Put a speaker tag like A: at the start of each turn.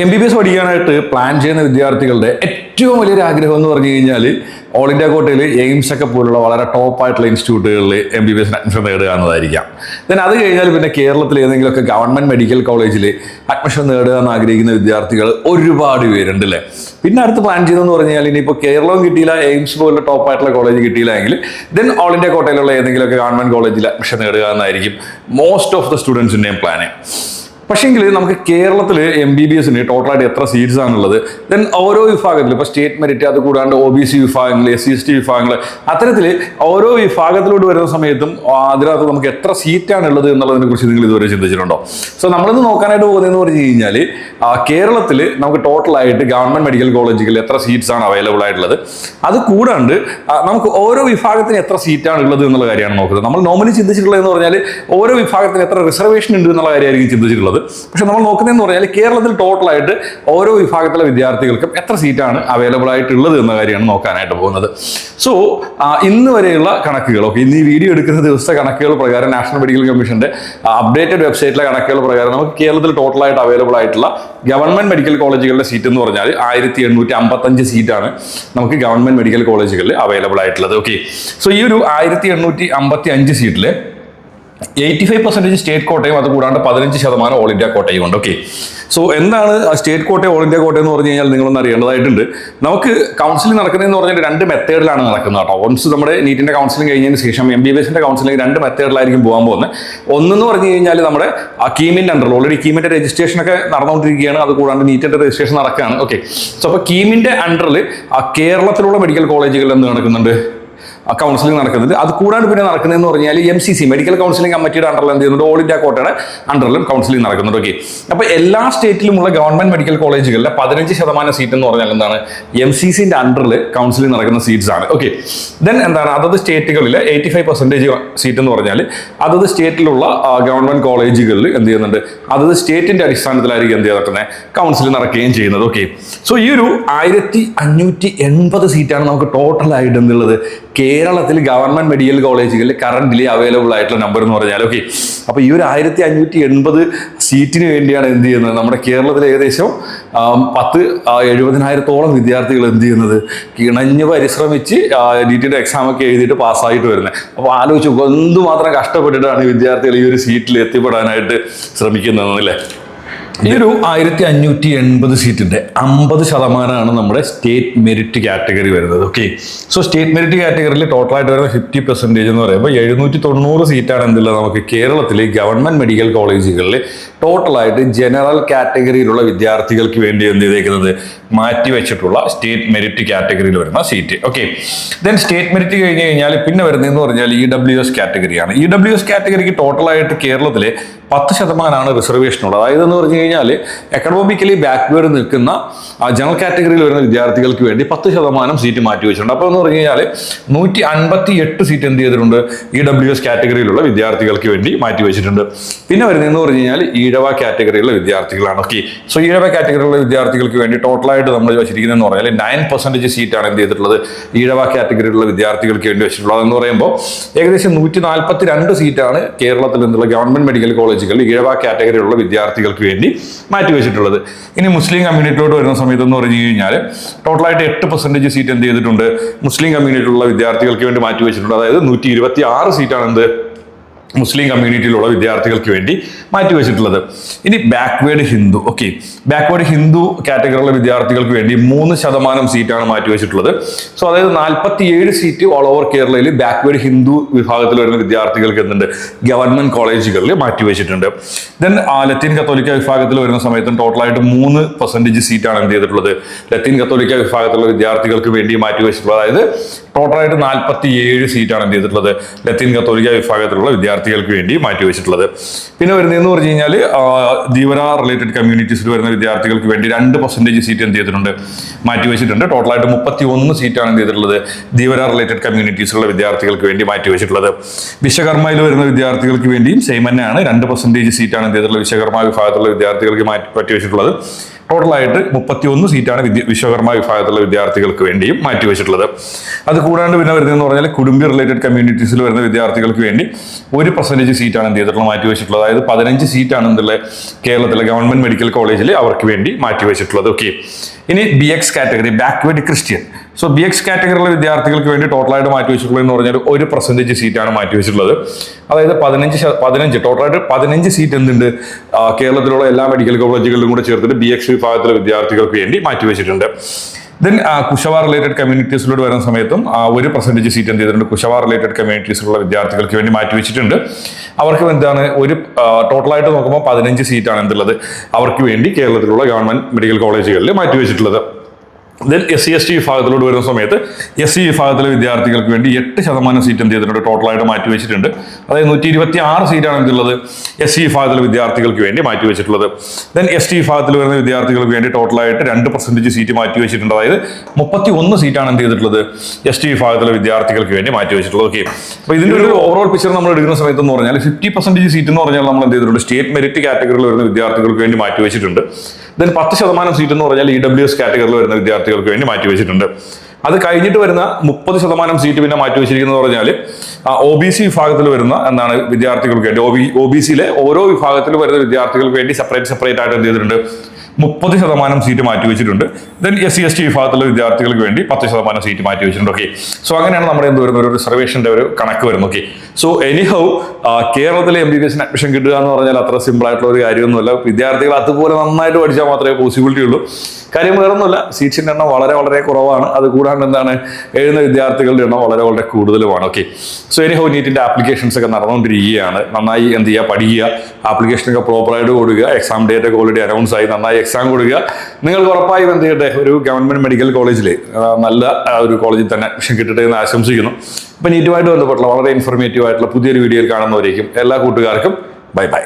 A: M B B S പഠിക്കാനായിട്ട് plan ചെയ്യുന്ന വിദ്യാർത്ഥികളുടെ ഏറ്റവും വലിയൊരു ആഗ്രഹം എന്ന് പറഞ്ഞു കഴിഞ്ഞാൽ ഓൾ ഇന്ത്യ കോട്ടയിൽ എയിംസ് ഒക്കെ പോലുള്ള വളരെ ടോപ്പ് ആയിട്ടുള്ള ഇൻസ്റ്റിറ്റ്യൂട്ടുകളിൽ എം ബി ബി എസിന് അഡ്മിഷൻ നേടുക എന്നതായിരിക്കാം. ദെൻ അത് കഴിഞ്ഞാൽ പിന്നെ കേരളത്തിൽ ഏതെങ്കിലുമൊക്കെ ഗവൺമെന്റ് മെഡിക്കൽ കോളേജിൽ അഡ്മിഷൻ നേടുക എന്ന് ആഗ്രഹിക്കുന്ന വിദ്യാർത്ഥികൾ ഒരുപാട് പേരുണ്ട് അല്ലേ പിന്നെ അടുത്ത് പ്ലാൻ ചെയ്തതെന്ന് പറഞ്ഞു കഴിഞ്ഞാൽ ഇനിയിപ്പോൾ കേരളവും കിട്ടിയില്ല എയിംസ് പോലുള്ള ടോപ്പ് ആയിട്ടുള്ള കോളേജ് കിട്ടിയില്ല എങ്കിൽ ദെൻ ഓൾ ഇന്ത്യ കോട്ടയിലുള്ള ഏതെങ്കിലുമൊക്കെ ഗവൺമെന്റ് കോളേജിൽ അഡ്മിഷൻ നേടുക എന്നായിരിക്കും മോസ്റ്റ് ഓഫ് ദ സ്റ്റുഡൻസിന്റെയും പ്ലാന് പക്ഷേങ്കിൽ നമുക്ക് കേരളത്തിൽ എം ബി ബി എസിന് ടോട്ടലായിട്ട് എത്ര സീറ്റ്സ് ആണുള്ളത്? ദെൻ ഓരോ വിഭാഗത്തിൽ ഇപ്പോൾ സ്റ്റേറ്റ് മെറിറ്റ് അത് കൂടാണ്ട് ഒ ബി സി വിഭാഗങ്ങൾ എസ് സി എസ് ടി വിഭാഗങ്ങൾ അത്തരത്തിൽ ഓരോ വിഭാഗത്തിലോട്ട് വരുന്ന സമയത്തും അതിനകത്ത് നമുക്ക് എത്ര സീറ്റാണ് ഉള്ളത് എന്നുള്ളതിനെ കുറിച്ച് നിങ്ങൾ ഇതുവരെ ചിന്തിച്ചിട്ടുണ്ടോ? സോ നമ്മളിന്ന് നോക്കാനായിട്ട് പോകുന്നതെന്ന് പറഞ്ഞു കഴിഞ്ഞാൽ കേരളത്തിൽ നമുക്ക് ടോട്ടലായിട്ട് ഗവൺമെന്റ് മെഡിക്കൽ കോളേജുകളിൽ എത്ര സീറ്റ്സ് ആണ് അവൈലബിൾ ആയിട്ടുള്ളത്? അത് കൂടാണ്ട് നമുക്ക് ഓരോ വിഭാഗത്തിന് എത്ര സീറ്റാണ് ഉള്ളത് എന്നുള്ള കാര്യമാണ് നോക്കുന്നത്. നമ്മൾ നോർമലി ചിന്തിച്ചിട്ടുള്ളതെന്ന് പറഞ്ഞാൽ ഓരോ വിഭാഗത്തിന് എത്ര റിസർവേഷൻ ഉണ്ട് എന്നുള്ള കാര്യമായിരിക്കും ചിന്തിച്ചിട്ടുള്ളത്. പക്ഷെ നമ്മൾ നോക്കുന്നതെന്ന് പറഞ്ഞാൽ കേരളത്തിൽ ടോട്ടലായിട്ട് ഓരോ വിഭാഗത്തിലെ വിദ്യാർത്ഥികൾക്കും എത്ര സീറ്റാണ് അവൈലബിൾ ആയിട്ടുള്ളത് എന്ന കാര്യമാണ് നോക്കാനായിട്ട് പോകുന്നത്. സോ ഇന്ന് വരെയുള്ള കണക്കുകൾ ഓക്കെ ഇന്ന് ഈ വീഡിയോ എടുക്കുന്ന ദിവസത്തെ കണക്കുകൾ പ്രകാരം നാഷണൽ മെഡിക്കൽ കമ്മീഷന്റെ അപ്ഡേറ്റഡ് വെബ്സൈറ്റിലെ കണക്കുകൾ പ്രകാരം നമുക്ക് കേരളത്തിൽ ടോട്ടലായിട്ട് അവൈലബിൾ ആയിട്ടുള്ള ഗവൺമെന്റ് മെഡിക്കൽ കോളേജുകളുടെ സീറ്റ് എന്ന് പറഞ്ഞാൽ ആയിരത്തി എണ്ണൂറ്റി അമ്പത്തഞ്ച് സീറ്റാണ് നമുക്ക് ഗവൺമെന്റ് മെഡിക്കൽ കോളേജുകളിൽ അവൈലബിൾ ആയിട്ടുള്ളത് ഓക്കെ സോ ഈ ഒരു ആയിരത്തി എണ്ണൂറ്റി അമ്പത്തി അഞ്ച് സീറ്റിൽ എയ്റ്റി ഫൈവ് പെർസെന്റേജ് സ്റ്റേറ്റ് കോട്ടയും അത് കൂടാണ്ട് പതിനഞ്ച് ശതമാനം ഓൾ ഇന്ത്യ കോട്ടയും ഉണ്ട്. ഓക്കെ സോ എന്താണ് സ്റ്റേറ്റ് കോട്ടയം ഓൾ ഇന്ത്യ കോട്ടയം എന്ന് പറഞ്ഞു കഴിഞ്ഞാൽ നിങ്ങളൊന്ന് അറിയേണ്ടതായിട്ടുണ്ട്. നമുക്ക് കൗൺസിലിംഗ് നടക്കുന്നതെന്ന് പറഞ്ഞാൽ രണ്ട് മെത്തേഡിലാണ് നടക്കുന്നത് കേട്ടോ. ഒൻസ് നമ്മുടെ നീറ്റിന്റെ കൗൺസിലിംഗ് കഴിഞ്ഞതിന് ശേഷം എം ബി എസിന്റെ കൗൺസിലിംഗ് രണ്ട് മെത്തേഡിലായിരിക്കും പോകാൻ പോകുന്നത്. ഒന്നെന്ന് പറഞ്ഞു കഴിഞ്ഞാൽ നമ്മുടെ ആ കീമിന്റെ അണ്ടറിൽ ഓൾറെഡി കീമിന്റെ രജിസ്ട്രേഷൻ ഒക്കെ നടന്നുകൊണ്ടിരിക്കുകയാണ്. അത് കൂടാണ്ട് നീറ്റിന്റെ രജിസ്ട്രേഷൻ നടക്കുകയാണ്. ഓക്കെ സോ അപ്പോൾ കീമിന്റെ അണ്ടറിൽ കേരളത്തിലുള്ള മെഡിക്കൽ കോളേജുകളിൽ എന്ത് നടക്കുന്നുണ്ട്? കൗൺസിലിംഗ് നടക്കുന്നത്. അത് കൂടാണ്ട് പിന്നെ നടക്കുന്നതെന്ന് പറഞ്ഞാൽ M C C medical counselling committee അണ്ടറിൽ എന്ത് ചെയ്യുന്നുണ്ട്? ഓൾ ഇന്ത്യ കോട്ടയുടെ അണ്ടറിലും കൗൺസിലിംഗ് നടക്കുന്നുണ്ട്. ഓക്കെ അപ്പോൾ എല്ലാ സ്റ്റേറ്റിലുമുള്ള ഗവൺമെന്റ് മെഡിക്കൽ കോളേജുകളിലെ പതിനഞ്ച് ശതമാനം സീറ്റ് എന്ന് പറഞ്ഞാൽ എന്താണ്? എം സി സിന്റെ അണ്ടറിൽ കൗൺസിലിംഗ് നടക്കുന്ന സീറ്റ്സ് ആണ്. ഓക്കെ ദെൻ എന്താണ്? അതത് സ്റ്റേറ്റുകളിൽ എയ്റ്റി ഫൈവ് പെർസെന്റേജ് സീറ്റ് എന്ന് പറഞ്ഞാൽ അതത് സ്റ്റേറ്റിലുള്ള ഗവൺമെന്റ് കോളേജുകളിൽ എന്ത് ചെയ്യുന്നുണ്ട്? അതത് സ്റ്റേറ്റിന്റെ അടിസ്ഥാനത്തിലായിരിക്കും എന്ത് നടക്കുന്നത് കൗൺസിലിംഗ് നടക്കുകയും ചെയ്യുന്നത്. ഓക്കെ സോ ഈ ഒരു ആയിരത്തി അഞ്ഞൂറ്റി എൺപത് സീറ്റാണ് നമുക്ക് ടോട്ടൽ ആയിട്ട് എന്തുള്ളത്? കേരളത്തിൽ ഗവൺമെന്റ് മെഡിക്കൽ കോളേജുകളിൽ കറന്റ്ലി അവൈലബിൾ ആയിട്ടുള്ള നമ്പർ എന്ന് പറഞ്ഞാൽ ഓക്കെ അപ്പോൾ ഈ ഒരു ആയിരത്തി അഞ്ഞൂറ്റി എൺപത് സീറ്റിന് വേണ്ടിയാണ് എന്ത് ചെയ്യുന്നത്? നമ്മുടെ കേരളത്തിൽ ഏകദേശം പത്ത് എഴുപതിനായിരത്തോളം വിദ്യാർത്ഥികൾ എന്ത് ചെയ്യുന്നത്? കിണഞ്ഞ് പരിശ്രമിച്ച് ഡി ടിയുടെ എക്സാം ഒക്കെ എഴുതിയിട്ട് പാസ്സായിട്ട് വരുന്നത്. അപ്പോൾ ആലോചിച്ച് എന്തുമാത്രം കഷ്ടപ്പെട്ടിട്ടാണ് വിദ്യാർത്ഥികൾ ഈ ഒരു സീറ്റിൽ എത്തിപ്പെടാനായിട്ട് ശ്രമിക്കുന്നതെന്നല്ലേ? ഈ ഒരു ആയിരത്തി അഞ്ഞൂറ്റി എൺപത് സീറ്റിന്റെ അമ്പത് ശതമാനമാണ് നമ്മുടെ സ്റ്റേറ്റ് മെറിറ്റ് കാറ്റഗറി വരുന്നത് ഓക്കെ സോ സ്റ്റേറ്റ് മെറിറ്റ് കാറ്റഗറിയിൽ ടോട്ടൽ ആയിട്ട് വരുന്ന ഫിഫ്റ്റി പെർസെന്റേജ് എന്ന് പറയുമ്പോൾ എഴുന്നൂറ്റി തൊണ്ണൂറ് സീറ്റാണ് എന്തില്ല നമുക്ക് കേരളത്തിലെ ഗവൺമെന്റ് മെഡിക്കൽ കോളേജുകളിൽ ടോട്ടലായിട്ട് ജനറൽ കാറ്റഗറിയിലുള്ള വിദ്യാർത്ഥികൾക്ക് വേണ്ടി എന്ത് ചെയ്തേക്കുന്നത്? മാറ്റി വെച്ചിട്ടുള്ള സ്റ്റേറ്റ് മെറിറ്റ് കാറ്റഗറിയിൽ വരുന്ന seat okay then state merit കഴിഞ്ഞ് കഴിഞ്ഞാൽ പിന്നെ വരുന്നതെന്ന് പറഞ്ഞാൽ ഇ ഡബ്ല്യു എസ് കാറ്റഗറിയാണ് ഇ ഡബ്ല്യു എസ് കാറ്റഗറിക്ക് ടോട്ടലായിട്ട് കേരളത്തിൽ പത്ത് ശതമാനമാണ് റിസർവേഷൻ ഉള്ളത്. അതായത് എന്ന് പറഞ്ഞു കഴിഞ്ഞാൽ എക്കണോമിക്കലി ബാക്ക്വേർഡ് നിൽക്കുന്ന ജനറൽ കാറ്റഗറിയിൽ വരുന്ന വിദ്യാർത്ഥികൾക്ക് വേണ്ടി പത്ത് ശതമാനം സീറ്റ് മാറ്റി വെച്ചിട്ടുണ്ട്. അപ്പോൾ എന്ന് പറഞ്ഞു കഴിഞ്ഞാൽ നൂറ്റി അൻപത്തി എട്ട് സീറ്റ് എന്ത് ചെയ്തിട്ടുണ്ട്? ഇ ഡബ്ല്യു എസ് കാറ്റഗറിയിലുള്ള വിദ്യാർത്ഥികൾക്ക് വേണ്ടി മാറ്റി വെച്ചിട്ടുണ്ട്. പിന്നെ വരുന്നതെന്ന് പറഞ്ഞു കഴിഞ്ഞാൽ ഈഴവ കാറ്റഗറിയിലുള്ള വിദ്യാർത്ഥികളാണ്. ഓക്കെ സോ ഈഴവ കാറ്റഗറിയിലുള്ള വിദ്യാർത്ഥികൾക്ക് വേണ്ടി ടോട്ടലായിട്ട് നമ്മൾ വെച്ചിരിക്കുന്നതെന്ന് പറഞ്ഞാൽ നയൻ പെർസെന്റേജ് സീറ്റാണ് എന്ത് ചെയ്തിട്ടുള്ളത്? ഈഴവ കാറ്റഗറിയിലുള്ള വിദ്യാർത്ഥികൾക്ക് വേണ്ടി വെച്ചിട്ടുള്ളത് എന്ന് പറയുമ്പോൾ ഏകദേശം നൂറ്റി നാൽപ്പത്തി രണ്ട് സീറ്റാണ് കേരളത്തിൽ നിന്നുള്ള ഗവൺമെന്റ് മെഡിക്കൽ കോളേജുകളിൽ ഈഴവ കാറ്റഗറിയിലുള്ള വിദ്യാർത്ഥികൾക്ക് വേണ്ടി മാറ്റി വെച്ചിട്ടുള്ളത്. ഇനി മുസ്ലിം കമ്മ്യൂണിറ്റിയോട് വരുന്ന സമയത്ത് എന്ന് പറഞ്ഞു കഴിഞ്ഞാൽ ടോട്ടലായിട്ട് എട്ട് പെർസെന്റേജ് സീറ്റ് എന്ത് ചെയ്തിട്ടുണ്ട്? മുസ്ലിം കമ്മ്യൂണിറ്റിയിലുള്ള വിദ്യാർത്ഥികൾക്ക് വേണ്ടി മാറ്റി വെച്ചിട്ടുണ്ട്. അതായത് നൂറ്റി ഇരുപത്തി ആറ് സീറ്റാണ് എന്ത്? മുസ്ലിം കമ്മ്യൂണിറ്റിയിലുള്ള വിദ്യാർത്ഥികൾക്ക് വേണ്ടി മാറ്റിവെച്ചിട്ടുള്ളത്. ഇനി backward Hindu okay backward Hindu കാറ്റഗറിയിലുള്ള വിദ്യാർത്ഥികൾക്ക് വേണ്ടി മൂന്ന് ശതമാനം സീറ്റാണ് മാറ്റിവെച്ചിട്ടുള്ളത്. സോ അതായത് നാൽപ്പത്തി ഏഴ് സീറ്റ് ഓൾ ഓവർ കേരളയിൽ ബാക്ക്വേർഡ് ഹിന്ദു വിഭാഗത്തിൽ വരുന്ന വിദ്യാർത്ഥികൾക്ക് എന്തുണ്ട്? ഗവൺമെന്റ് കോളേജുകളിൽ മാറ്റിവെച്ചിട്ടുണ്ട്. ദെൻ ലത്തീൻ കത്തോലിക്ക വിഭാഗത്തിൽ വരുന്ന സമയത്തും ടോട്ടലായിട്ട് മൂന്ന് പെർസെന്റേജ് സീറ്റാണ് എന്ത് ചെയ്തിട്ടുള്ളത്? ലത്തീൻ കത്തോലിക്ക വിഭാഗത്തിലുള്ള വിദ്യാർത്ഥികൾക്ക് വേണ്ടി മാറ്റിവെച്ചിട്ടുള്ളത്. അതായത് ടോട്ടലായിട്ട് നാൽപ്പത്തി ഏഴ് സീറ്റാണ് എന്ത് ചെയ്തിട്ടുള്ളത്? ലത്തീൻ കത്തോലിക്ക വിഭാഗത്തിലുള്ള വിദ്യാർത്ഥികൾക്ക് വേണ്ടി മാറ്റി വെച്ചിട്ടുള്ളത്. പിന്നെ വരുന്നതെന്ന് പറഞ്ഞു കഴിഞ്ഞാൽ ധീവര റിലേറ്റഡ് കമ്മ്യൂണിറ്റീസിൽ വരുന്ന വിദ്യാർത്ഥികൾക്ക് വേണ്ടി രണ്ട് പെർസെന്റേജ് സീറ്റ് എന്ത് ചെയ്തിട്ടുണ്ട്? മാറ്റി വെച്ചിട്ടുണ്ട്. ടോട്ടലായിട്ട് മുപ്പത്തി ഒന്ന് സീറ്റാണ് എന്ത് ചെയ്തിട്ടുള്ളത്? ധീവര റിലേറ്റഡ് കമ്മ്യൂണിറ്റീസിലുള്ള വിദ്യാർത്ഥികൾക്ക് വേണ്ടി മാറ്റി വെച്ചിട്ടുള്ളത്. വിശ്വകർമ്മയിൽ വരുന്ന വിദ്യാർത്ഥികൾക്ക് വേണ്ടിയും സെയിം തന്നെയാണ്. രണ്ട് പെർസെന്റേജ് സീറ്റാണ് എന്ത് ചെയ്തിട്ടുള്ളത്? വിശ്വകർമ്മ വിഭാഗത്തിലുള്ള വിദ്യാർത്ഥികൾക്ക് മാറ്റി മാറ്റി വെച്ചിട്ടുള്ളത്. ടോട്ടലായിട്ട് മുപ്പത്തി ഒന്ന് സീറ്റാണ് വിദ്യ വിശ്വകർമ്മ വിഭാഗത്തിലുള്ള വിദ്യാർത്ഥികൾക്ക് വേണ്ടിയും മാറ്റിവെച്ചിട്ടുള്ളത്. അത് കൂടാണ്ട് പിന്നെ വരുന്നതെന്ന് പറഞ്ഞാൽ കുടുംബി റിലേറ്റഡ് കമ്മ്യൂണിറ്റീസിൽ വരുന്ന വിദ്യാർത്ഥികൾക്ക് വേണ്ടി ഒരു പെർസെന്റേജ് സീറ്റാണ് എന്ത് ചെയ്തിട്ടുള്ളത് മാറ്റിവെച്ചിട്ടുള്ളത്. അതായത് പതിനഞ്ച് സീറ്റാണ് എന്നുള്ള കേരളത്തിലെ ഗവൺമെന്റ് മെഡിക്കൽ കോളേജിൽ അവർക്ക് വേണ്ടി മാറ്റിവെച്ചിട്ടുള്ളത്. ഓക്കെ ഇനി B X category backward Christian so B X കാറ്റഗറിയിലെ വിദ്യാർത്ഥികൾക്ക് വേണ്ടി ടോട്ടലായിട്ട് മാറ്റി വെച്ചിട്ടുള്ളത് എന്ന് പറഞ്ഞാൽ ഒരു പെർസെന്റേജ് സീറ്റാണ് മാറ്റി വെച്ചിട്ടുള്ളത്. അതായത് പതിനഞ്ച് പതിനഞ്ച് ടോട്ടലായിട്ട് പതിനഞ്ച് സീറ്റ് എന്തുണ്ട്? കേരളത്തിലുള്ള എല്ലാ മെഡിക്കൽ കോളേജുകളിലും കൂടെ ചേർത്തിട്ട് ബി എക്സ് വിഭാഗത്തിലെ വിദ്യാർത്ഥികൾക്ക് വേണ്ടി മാറ്റി വെച്ചിട്ടുണ്ട്. ദെൻ കുശവ റിലേറ്റഡ് കമ്മ്യൂണിറ്റീസിലൂടെ വരുന്ന സമയത്തും ഒരു പെർസെന്റേജ് സീറ്റ് എന്ത് ചെയ്തിട്ടുണ്ട്? കുശവ റിലേറ്റഡ് കമ്മ്യൂണിറ്റീസിലുള്ള വിദ്യാർത്ഥികൾക്ക് വേണ്ടി മാറ്റി വെച്ചിട്ടുണ്ട്. അവർക്ക് എന്താണ്? ഒരു ടോട്ടലായിട്ട് നോക്കുമ്പോൾ പതിനഞ്ച് സീറ്റാണ് എന്തുള്ളത്? അവർക്ക് വേണ്ടി കേരളത്തിലുള്ള ഗവൺമെന്റ് മെഡിക്കൽ കോളേജുകളിൽ മാറ്റിവെച്ചിട്ടുള്ളത് then S C S T വിഭാഗത്തിലോട്ട് വരുന്ന സമയത്ത് എസ് സി വിഭാഗത്തിലെ വിദ്യാർത്ഥികൾക്ക് വേണ്ടി എട്ട് ശതമാനം സീറ്റ് എന്ത് ചെയ്തിട്ടുണ്ട്? ടോട്ടലായിട്ട് മാറ്റിവെച്ചിട്ടുണ്ട് അതായത് നൂറ്റി ഇരുപത്തി ആറ് സീറ്റാണ് എന്തുള്ളത് എസ് സി വിഭാഗത്തിലെ വിദ്യാർത്ഥികൾക്ക് വേണ്ടി മാറ്റിവെച്ചിട്ടുള്ളത് ദെൻ എസ് ടി വിഭാഗത്തിൽ വരുന്ന വിദ്യാർത്ഥികൾക്ക് വേണ്ടി ടോട്ടലായിട്ട് രണ്ട് പെർസെന്റേജ് സീറ്റ് മാറ്റി വെച്ചിട്ടുണ്ട്. അതായത് മുപ്പത്തി ഒന്ന് സീറ്റാണ് എന്ത് ചെയ്തിട്ടുള്ളത്? എസ് ടി വിഭാഗത്തിലെ വിദ്യാർത്ഥികൾക്ക് വേണ്ടി മാറ്റി വെച്ചിട്ടുള്ളത്. ഓക്കെ അപ്പോൾ ഇതിന്റെ ഒരു ഓവറോൾ പിക്ചർ നമ്മൾ എടുക്കുന്ന സമയത്ത് എന്ന് പറഞ്ഞാൽ ഫിഫ്റ്റി പെർസെന്റേജ് സീറ്റ് എന്ന് പറഞ്ഞാൽ നമ്മൾ എന്ത് ചെയ്തിട്ടുണ്ട്? സ്റ്റേറ്റ് മെറിറ്റ് കാറ്റഗറിയിൽ വരുന്ന വിദ്യാർത്ഥികൾക്ക് വേണ്ടി മാറ്റി വെച്ചിട്ടുണ്ട്. ദെൻ പത്ത് ശതമാനം സീറ്റ് എന്ന് പറഞ്ഞാൽ ഇ ഡബ്ല്യു എസ് കാറ്റഗറിയിൽ വരുന്ന വിദ്യാർത്ഥികൾക്ക് വേണ്ടി മാറ്റിവെച്ചിട്ടുണ്ട് അത് കഴിഞ്ഞിട്ട് വരുന്ന മുപ്പത് ശതമാനം സീറ്റ് പിന്നെ മാറ്റിവെച്ചിരിക്കുന്നത് പറഞ്ഞാൽ ഒ ബി സി വിഭാഗത്തിൽ വരുന്ന എന്താണ് വിദ്യാർത്ഥികൾക്ക് വേണ്ടി ഒ ബി ഒ ബി സിയിലെ ഓരോ വിഭാഗത്തിൽ വരുന്ന വിദ്യാർത്ഥികൾക്ക് വേണ്ടി സെപ്പറേറ്റ് സെപ്പറേറ്റ് ആയിട്ട് എന്ത് ചെയ്തിട്ടുണ്ട്? മുപ്പത് ശതമാനം സീറ്റ് മാറ്റി വെച്ചിട്ടുണ്ട്. Then S C S T വിഭാഗത്തിലെ വിദ്യാർത്ഥികൾക്ക് വേണ്ടി പത്ത് ശതമാനം സീറ്റ് മാറ്റി വെച്ചിട്ടുണ്ട്. ഓക്കെ സോ അങ്ങനെയാണ് നമ്മുടെ എന്ത് വരുന്ന ഒരു റിസർവേഷന്റെ ഒരു കണക്ക് വരുന്നത്. ഓക്കെ സോ എനിഹൗ കേരളത്തിലെ എം ബി ബി എസിന് അഡ്മിഷൻ കിട്ടുക എന്ന് പറഞ്ഞാൽ അത്ര സിമ്പിൾ ആയിട്ടുള്ള ഒരു കാര്യമൊന്നുമല്ല. വിദ്യാർത്ഥികൾ അതുപോലെ നന്നായിട്ട് പഠിച്ചാൽ മാത്രമേ പോസിബിലിറ്റി ഉള്ളൂ. കാര്യം വേറൊന്നുമില്ല. സീറ്റ്സിന്റെ എണ്ണം വളരെ വളരെ കുറവാണ്. അത് കൂടാണ്ട് എന്താണ്? എഴുതുന്ന വിദ്യാർത്ഥികളുടെ എണ്ണം വളരെ വളരെ കൂടുതലുമാണ്. ഓക്കെ സോ എനിഹൗ നീറ്റിന്റെ ആപ്ലിക്കേഷൻസ് ഒക്കെ നടന്നുകൊണ്ടിരിക്കുകയാണ്. നന്നായി എന്ത് ചെയ്യുക? പഠിക്കുക. ആപ്ലിക്കേഷനൊക്കെ പ്രോപ്പറായിട്ട് കൊടുക്കുക എക്സാം ഡേറ്റ് ഒക്കെ ഓൾറെഡി അനൗൺസ് ആയി. നന്നായി എക്സാം കൊടുക്കുക. നിങ്ങൾക്ക് ഉറപ്പായും എന്ത് ചെയ്യട്ടെ ഒരു ഗവൺമെന്റ് മെഡിക്കൽ കോളേജിൽ നല്ല ഒരു കോളേജിൽ തന്നെ അഡ്മിഷൻ കിട്ടട്ടെ എന്ന് ആശംസിക്കുന്നു. അപ്പം നീറ്റുമായിട്ട് ബന്ധപ്പെട്ടുള്ള വളരെ ഇൻഫോർമേറ്റീവ് ആയിട്ടുള്ള പുതിയൊരു വീഡിയോയിൽ കാണുന്നവരേക്കും എല്ലാ കൂട്ടുകാർക്കും ബൈ ബൈ